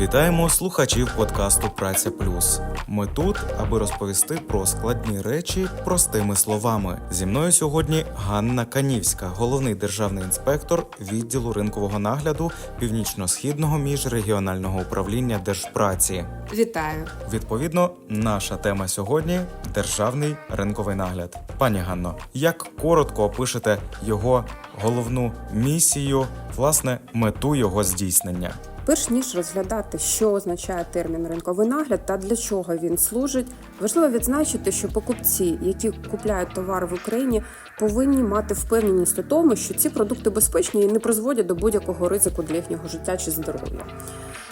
Вітаємо слухачів подкасту Праця Плюс. Ми тут, аби розповісти про складні речі простими словами. Зі мною сьогодні Ганна Канівська, головний державний інспектор відділу ринкового нагляду північно-східного міжрегіонального управління Держпраці. Вітаю. Відповідно, наша тема сьогодні державний ринковий нагляд. Пані Ганно, як коротко опишете його головну місію, власне, мету його здійснення? Перш ніж розглядати, що означає термін ринковий нагляд та для чого він служить, важливо відзначити, що покупці, які купляють товари в Україні, повинні мати впевненість у тому, що ці продукти безпечні і не призводять до будь-якого ризику для їхнього життя чи здоров'я.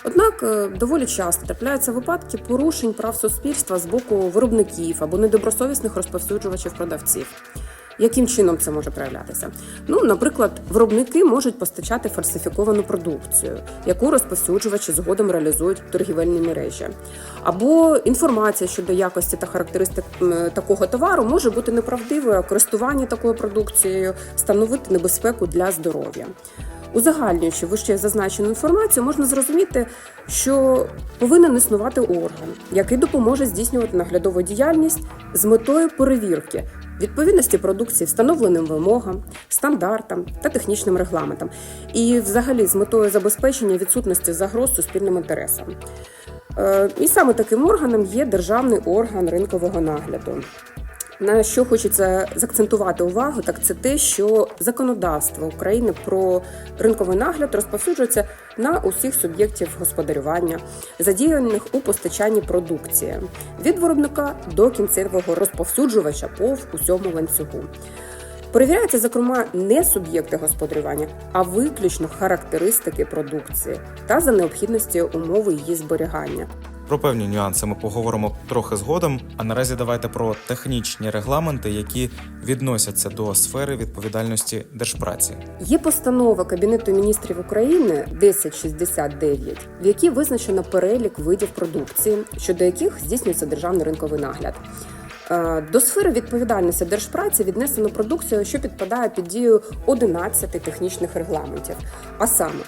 Однак е, доволі часто трапляються випадки порушень прав суспільства з боку виробників або недобросовісних розповсюджувачів продавців. Яким чином це може проявлятися? Ну, наприклад, виробники можуть постачати фальсифіковану продукцію, яку розповсюджувачі згодом реалізують в торгівельній мережі. Або інформація щодо якості та характеристик такого товару може бути неправдивою, а користування такою продукцією становити небезпеку для здоров'я. Узагальнюючи вище зазначену інформацію, можна зрозуміти, що повинен існувати орган, який допоможе здійснювати наглядову діяльність з метою перевірки відповідності продукції встановленим вимогам, стандартам та технічним регламентам, і, взагалі, з метою забезпечення відсутності загроз суспільним інтересам. Е, І саме таким органом є державний орган ринкового нагляду. На що хочеться заакцентувати увагу, так це те, що законодавство України про ринковий нагляд розповсюджується на усіх суб'єктів господарювання, задіяних у постачанні продукції від виробника до кінцевого розповсюджувача по усьому ланцюгу. Перевіряються, зокрема, не суб'єкти господарювання, а виключно характеристики продукції та за необхідності умови її зберігання. Про певні нюанси ми поговоримо трохи згодом. А наразі давайте про технічні регламенти, які відносяться до сфери відповідальності держпраці. Є постанова Кабінету міністрів України 1069, в якій визначено перелік видів продукції, щодо яких здійснюється державний ринковий нагляд. Е, До сфери відповідальності держпраці віднесено продукцію, що підпадає під дію 11 технічних регламентів, а саме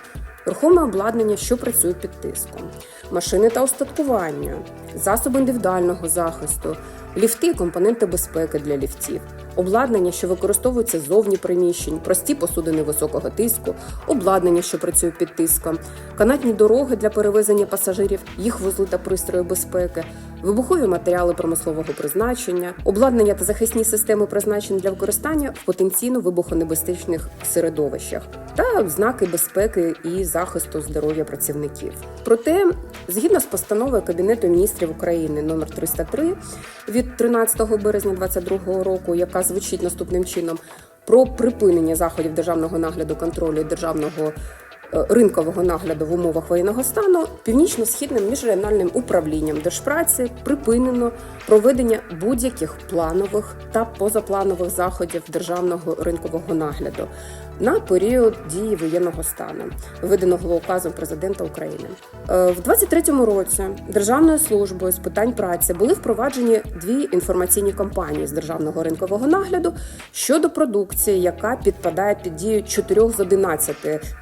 рухоме обладнання, що працює під тиском, машини та устаткування, засоби індивідуального захисту, ліфти компоненти безпеки для ліфтів, обладнання, що використовується зовні приміщень, прості посудини високого тиску, обладнання, що працює під тиском, канатні дороги для перевезення пасажирів, їх вузли та пристрої безпеки, вибухові матеріали промислового призначення, обладнання та захисні системи призначені для використання в потенційно вибухонебезпечних середовищах та знаки безпеки і захисту здоров'я працівників. Проте, згідно з постановою Кабінету міністрів України номер 303 від 13 березня 2022 року, яка звучить наступним чином. Про припинення заходів державного нагляду контролю і державного е, ринкового нагляду в умовах воєнного стану північно-східним міжрегіональним управлінням держпраці припинено проведення будь-яких планових та позапланових заходів державного ринкового нагляду на період дії воєнного стану, виданого указом президента України. Е, В 23-му році Державною службою з питань праці були впроваджені дві інформаційні кампанії з державного ринкового нагляду щодо продукції, яка підпадає під дію 4 з 11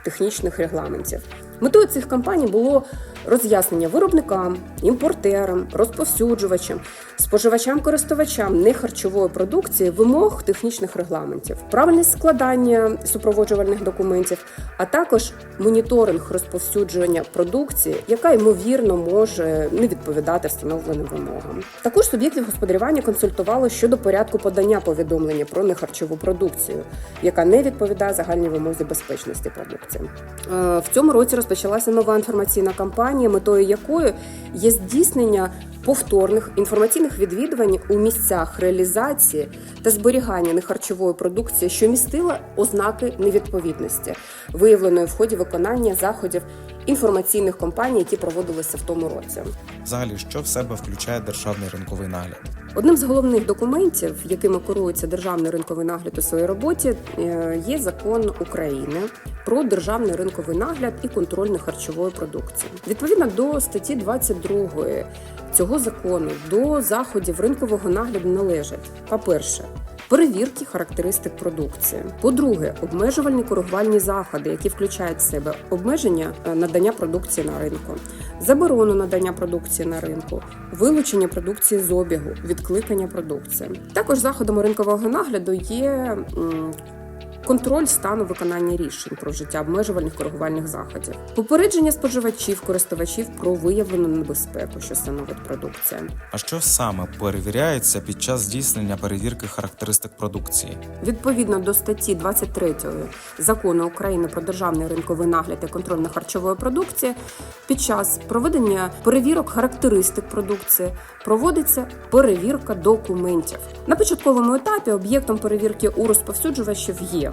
технічних регламентів. Метою цих кампаній було роз'яснення виробникам, імпортерам, розповсюджувачам, споживачам-користувачам нехарчової продукції вимог технічних регламентів, правильність складання супроводжувальних документів, а також моніторинг розповсюджування продукції, яка ймовірно може не відповідати встановленим вимогам. Також суб'єктів господарювання консультували щодо порядку подання повідомлення про нехарчову продукцію, яка не відповідає загальній вимозі безпечності продукції. Е, В цьому році розпочалася нова інформаційна кампанія, метою якої є здійснення повторних інформаційних відвідувань у місцях реалізації та зберігання нехарчової продукції, що містила ознаки невідповідності, виявленої в ході виконання заходів інформаційних кампаній, які проводилися в тому році. Взагалі, що в себе включає державний ринковий нагляд? Одним з головних документів, якими керується державний ринковий нагляд у своїй роботі, е, є закон України про державний ринковий нагляд і контроль нехарчової продукції. Відповідно до статті 22 цього закону до заходів ринкового нагляду належать, по-перше, перевірки характеристик продукції. По-друге, обмежувальні коригувальні заходи, які включають в себе обмеження е, надання продукції на ринку, заборону надання продукції на ринку, вилучення продукції з обігу, відкликання продукції. Також заходами ринкового нагляду є контроль стану виконання рішень про вжиття обмежувальних коригувальних заходів, попередження споживачів, користувачів про виявлену небезпеку, що становить продукція. А що саме перевіряється під час здійснення перевірки характеристик продукції? Відповідно до статті 23 закону України про державний ринковий нагляд і контроль на харчової продукції, під час проведення перевірок характеристик продукції проводиться перевірка документів. На початковому етапі об'єктом перевірки у розповсюджувачів є.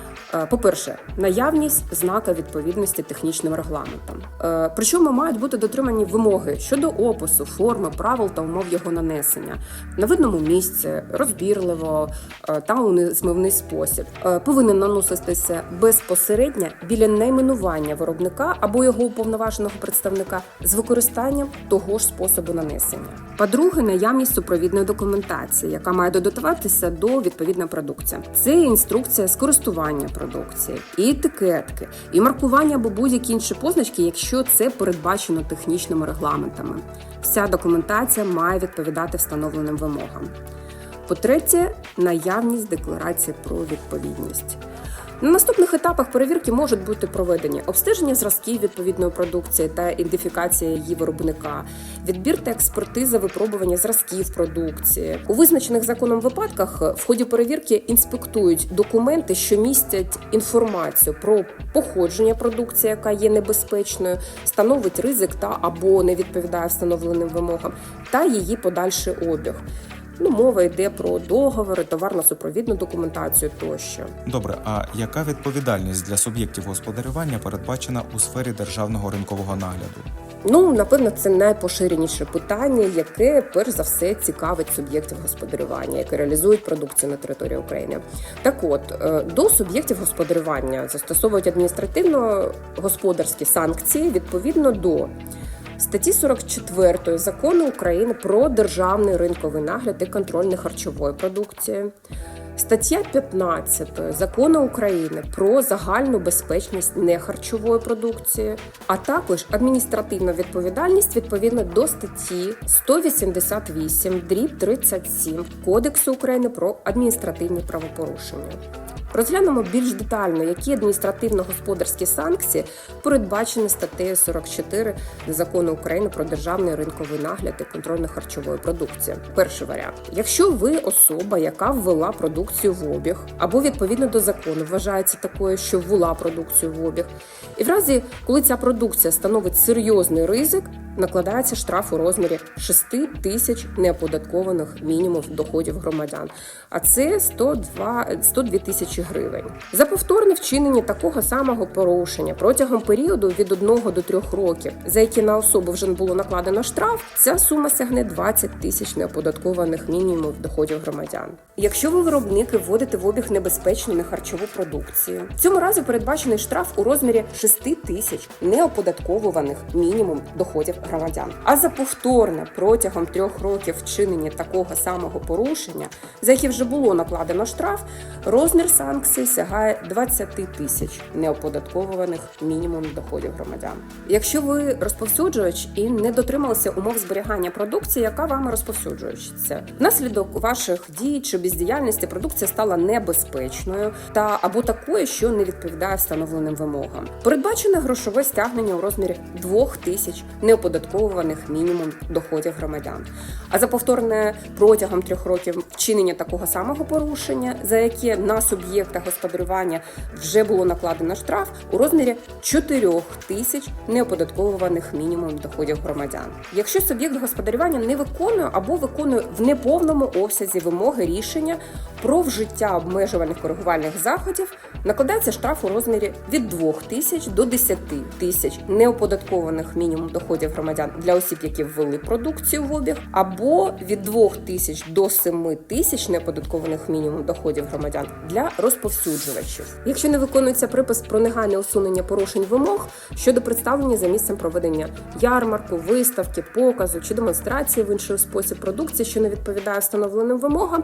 По-перше, наявність знака відповідності технічним регламентам. Е, Причому мають бути дотримані вимоги щодо опису, форми, правил та умов його нанесення на видному місці, розбірливо е, та у незмивний спосіб. Е, Повинен наноситися безпосередньо біля найменування виробника або його уповноваженого представника з використанням того ж способу нанесення. По-друге, наявність супровідної документації, яка має додаватися до відповідної продукції. Це інструкція з користування продукції, і етикетки, і маркування або будь-які інші позначки, якщо це передбачено технічними регламентами. Вся документація має відповідати встановленим вимогам. По-третє, наявність декларації про відповідність. На наступних етапах перевірки можуть бути проведені обстеження зразків відповідної продукції та ідентифікація її виробника, відбір та експертиза випробування зразків продукції. У визначених законом випадках в ході перевірки інспектують документи, що містять інформацію про походження продукції, яка є небезпечною, становить ризик та або не відповідає встановленим вимогам, та її подальший обіг. Ну, мова йде про договори, товарно-супровідну документацію тощо. Добре, а яка відповідальність для суб'єктів господарювання передбачена у сфері державного ринкового нагляду? Ну, напевно, це найпоширеніше питання, яке перш за все цікавить суб'єктів господарювання, які реалізують продукцію на території України. Так от е, до суб'єктів господарювання застосовують адміністративно-господарські санкції відповідно до. Статті 44 закону України про державний ринковий нагляд і контроль нехарчової продукції, стаття 15 закону України про загальну безпечність нехарчової продукції, а також адміністративну відповідальність відповідно до статті 188 дріб 37 Кодексу України про адміністративні правопорушення. Розглянемо більш детально, які адміністративно-господарські санкції передбачені статтею 44 закону України про державний ринковий нагляд і контроль на харчової продукції. Перший варіант: якщо ви особа, яка ввела продукцію в обіг, або відповідно до закону вважається такою, що ввела продукцію в обіг, і в разі, коли ця продукція становить серйозний ризик, накладається штраф у розмірі 6 тисяч неоподаткованих мінімумів доходів громадян, а це 102, 102 тисячі гривень. За повторне вчинення такого самого порушення протягом періоду від 1 до 3 років, за які на особу вже було накладено штраф, ця сума сягне 20 тисяч неоподаткованих мінімумів доходів громадян. Якщо ви виробники вводите в обіг небезпечну нехарчову продукцію, в цьому разі передбачений штраф у розмірі 6 тисяч неоподатковуваних мінімум доходів громадян. А за повторне протягом трьох років вчинення такого самого порушення, за яке вже було накладено штраф, розмір санкцій сягає 20 тисяч неоподатковуваних мінімум доходів громадян. Якщо ви розповсюджувач і не дотрималися умов зберігання продукції, яка вами розповсюджується, внаслідок ваших дій чи бездіяльності продукція стала небезпечною та або такою, що не відповідає встановленим вимогам. Передбачене грошове стягнення у розмірі 2 тисяч неоподатковуваних мінімум доходів громадян. А за повторне протягом трьох років вчинення такого самого порушення, за яке на суб'єкта господарювання вже було накладено штраф у розмірі 4 тисяч неоподатковуваних мінімум доходів громадян. Якщо суб'єкт господарювання не виконує або виконує в неповному обсязі вимоги рішення про вжиття обмежувальних коригувальних заходів, накладається штраф у розмірі від 2 тисяч до 10 тисяч неоподаткованих мінімум доходів громадян для осіб, які ввели продукцію в обіг, або від 2 тисяч до 7 тисяч неоподаткованих мінімум доходів громадян для розповсюджувачів. Якщо не виконується припис про негайне усунення порушень вимог щодо представлення за місцем проведення ярмарку, виставки, показу чи демонстрації в інший спосіб продукції, що не відповідає встановленим вимогам,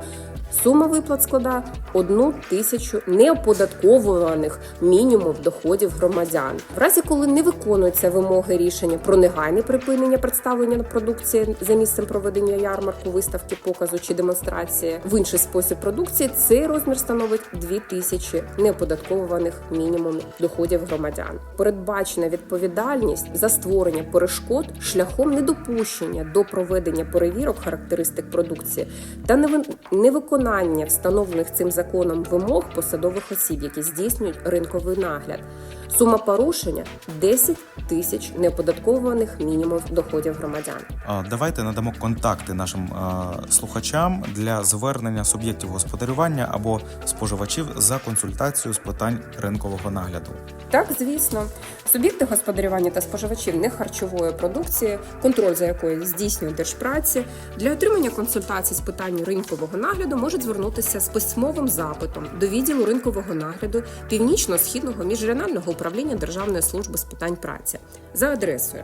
сума виплат складає 1 тисячу неоподатковуваних мінімум доходів громадян. В разі, коли не виконуються вимоги рішення про негайне припинення представлення продукції за місцем проведення ярмарку, виставки, показу чи демонстрації в інший спосіб продукції, цей розмір становить 2 тисячі неоподатковуваних мінімум доходів громадян. Передбачена відповідальність за створення перешкод шляхом недопущення до проведення перевірок характеристик продукції та неви- невиконання встановлених цим законом вимог посадових осіб, які здійснюють ринковий нагляд. Сума порушення 10 тисяч неоподаткованих мінімум доходів громадян. Давайте надамо контакти нашим слухачам для звернення суб'єктів господарювання або споживачів за консультацією з питань ринкового нагляду. Так, звісно, суб'єкти господарювання та споживачів нехарчової продукції, контроль за якою здійснює держпраці, для отримання консультацій з питань ринкового нагляду можуть звернутися з письмовим запитом до відділу ринкового нагляду Північно-східного міжрегіонального управління Державної служби з питань праці за адресою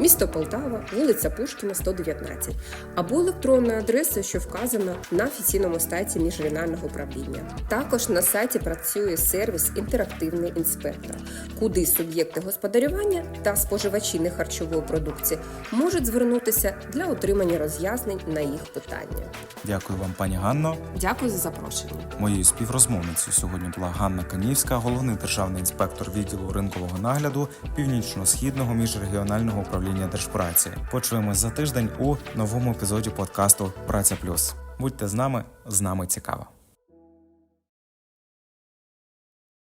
місто Полтава, вулиця Пушкіна, 119, або електронною адресою, що вказана на офіційному сайті міжрегіонального управління. Також на сайті працює сервіс Інтерактивний інспектор, куди суб'єкти господарювання та споживачі нехарчової продукції можуть звернутися для отримання роз'яснень на їх питання. Дякую вам, пані Ганно. Дякую за запрошення. Моєю співрозмовницею сьогодні була Ганна Канівська, головний державний інспектор відділу ринкового нагляду Північно-східного міжрегіонального управління держпраці. Почуємось за тиждень у новому епізоді подкасту Праця Плюс. Будьте з нами, з нами цікаво.